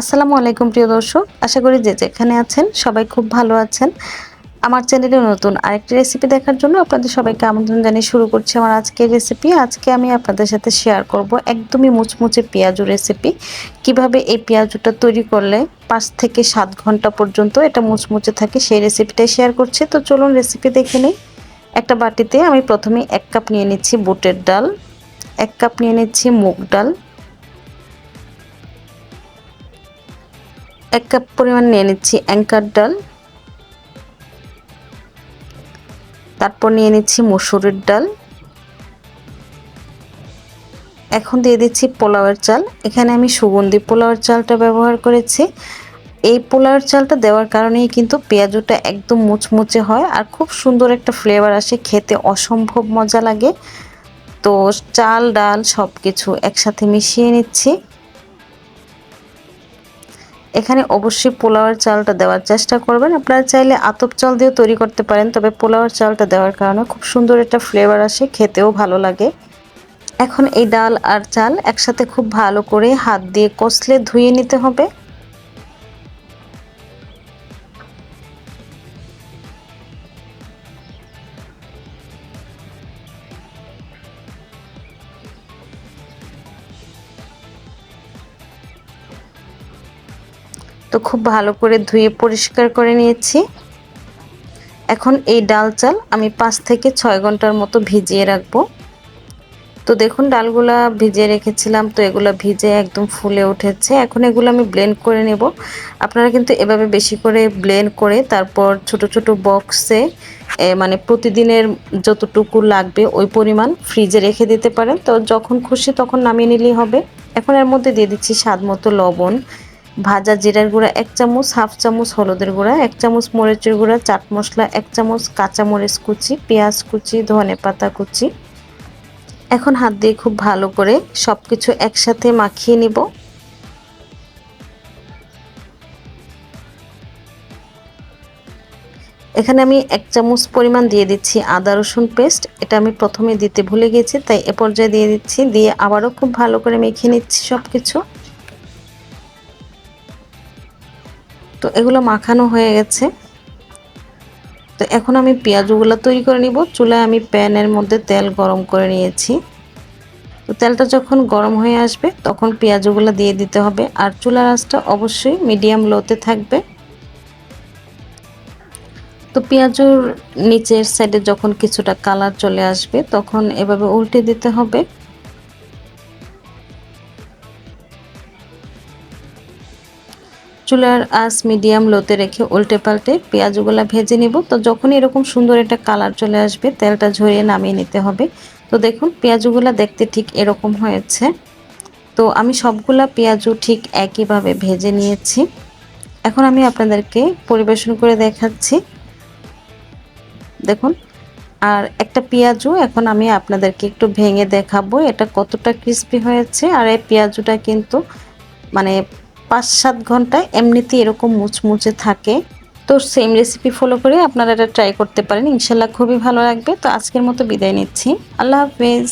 আসসালামু আলাইকুম, প্রিয় দর্শক। আশা করি যে যেখানে আছেন সবাই খুব ভালো আছেন। আমার চ্যানেলে নতুন আরেকটি রেসিপি দেখার জন্য আপনাদের সবাইকে আমন্ত্রণ জানিয়ে শুরু করছি আমার আজকের রেসিপি আজকে আমি আপনাদের সাথে শেয়ার করব একদমই মুচমুচে পেঁয়াজু রেসিপি কীভাবে এই পেঁয়াজুটা তৈরি করলে পাঁচ থেকে সাত ঘণ্টা পর্যন্ত এটা মুচমুচে থাকে সেই রেসিপিটাই শেয়ার করছি। তো চলুন রেসিপি দেখে নিই। একটা বাটিতে আমি প্রথমে এক কাপ নিয়ে নিচ্ছি বুটের ডাল, এক কাপ নিয়ে নিচ্ছি মুগ ডাল এক কাপ পরিমাণ নিয়ে নিচ্ছি অ্যাঙ্কার ডাল। তারপর নিয়ে নিচ্ছি মসুরের ডাল। এখন দিয়ে দিচ্ছি পোলাওয়ের চাল। এখানে আমি সুগন্ধি পোলাওয়ের চালটা ব্যবহার করেছি। এই পোলাওয়ের চালটা দেওয়ার কারণেই কিন্তু পেঁয়াজুটা একদম মুচমুচে হয় আর খুব সুন্দর একটা ফ্লেভার আসে, খেতে অসম্ভব মজা লাগে। তো চাল, ডাল সব কিছু একসাথে মিশিয়ে নিচ্ছি। এখানে অবশ্যই পোলাওয়ার চালটা দেওয়ার চেষ্টা করবেন। আপনারা চাইলে আতপ চাল দিয়েও তৈরি করতে পারেন, তবে পোলাওয়ার চালটা দেওয়ার কারণে খুব সুন্দর একটা ফ্লেভার আসে, খেতেও ভালো লাগে। এখন এই ডাল আর চাল একসাথে খুব ভালো করে হাত দিয়ে কষলে ধুয়ে নিতে হবে। তো খুব ভালো করে ধুয়ে পরিষ্কার করে নিয়েছি। এখন এই ডাল চাল আমি পাঁচ থেকে ছয় ঘণ্টার মতো ভিজিয়ে রাখব। তো দেখুন, ডালগুলা ভিজিয়ে রেখেছিলাম, তো এগুলো ভিজে একদম ফুলে উঠেছে। এখন এগুলো আমি ব্লেন্ড করে নেব। আপনারা কিন্তু এভাবে বেশি করে ব্লেন্ড করে তারপর ছোট ছোট বক্সে মানে প্রতিদিনের যতটুকু লাগবে ওই পরিমাণ ফ্রিজে রেখে দিতে পারেন। তো যখন খুশি তখন নামিয়ে নিলেই হবে। এখন এর মধ্যে দিয়ে দিচ্ছি স্বাদ মতো লবণ। ভাজা জিরার গুঁড়া এক চামচ, হাফ চামচ হলুদের গুঁড়া, এক চামচ মরিচের গুঁড়া, চাট মশলা, এক চামচ কাঁচা মরিচ কুচি, পেঁয়াজ কুচি, ধনে পাতা কুচি। এখন হাত দিয়ে খুব ভালো করে সব কিছু একসাথে মাখিয়ে নিব। এখানে আমি এক চামচ পরিমাণ দিয়ে দিচ্ছি আদা রসুন পেস্ট। এটা আমি প্রথমে দিতে ভুলে গেছি, তাই এ পর্যায়ে দিয়ে দিচ্ছি। দিয়ে আবারও খুব ভালো করে মেখে নিচ্ছি সব কিছু তো এগুলো মাখানো হয়ে গেছে। তো এখন আমি পেঁয়াজগুলো তৈরি করে নিব। চুলায় আমি প্যানের মধ্যে তেল গরম করে নিয়েছি। তো তেলটা যখন গরম হয়ে আসবে, তখন পেঁয়াজগুলো দিয়ে দিতে হবে। আর চুলার আঁচটা অবশ্যই মিডিয়াম লোতে থাকবে। তো পেঁয়াজুর নিচের সাইডে যখন কিছুটা কালার চলে আসবে, তখন এভাবে উল্টে দিতে হবে। চুলার আস মিডিয়াম লোতে রেখে উল্টে পাল্টে পেঁয়াজগুলো ভেজে নিব। তো যখনই এরকম সুন্দর একটা কালার চলে আসবে, তেলটা ঝরিয়ে নামিয়ে নিতে হবে। তো দেখুন, পেঁয়াজগুলো দেখতে ঠিক এরকম হয়েছে। তো আমি সবগুলা পেঁয়াজু ঠিক একইভাবে ভেজে নিয়েছি। এখন আমি আপনাদেরকে পরিবেশন করে দেখাচ্ছি। দেখুন, আর একটা পেঁয়াজু এখন আমি আপনাদেরকে একটু ভেঙে দেখাবো। এটা কতটা ক্রিস্পি হয়েছে, আর এই পেঁয়াজুটা কিন্তু মানে পাঁচ সাত ঘণ্টা এমনিতেই এরকম মুচমুচে থাকে। তো সেম রেসিপি ফলো করে আপনারা এটা ট্রাই করতে পারেন। ইনশাল্লাহ খুবই ভালো লাগবে। তো আজকের মতো বিদায় নিচ্ছি। আল্লাহ হাফেজ।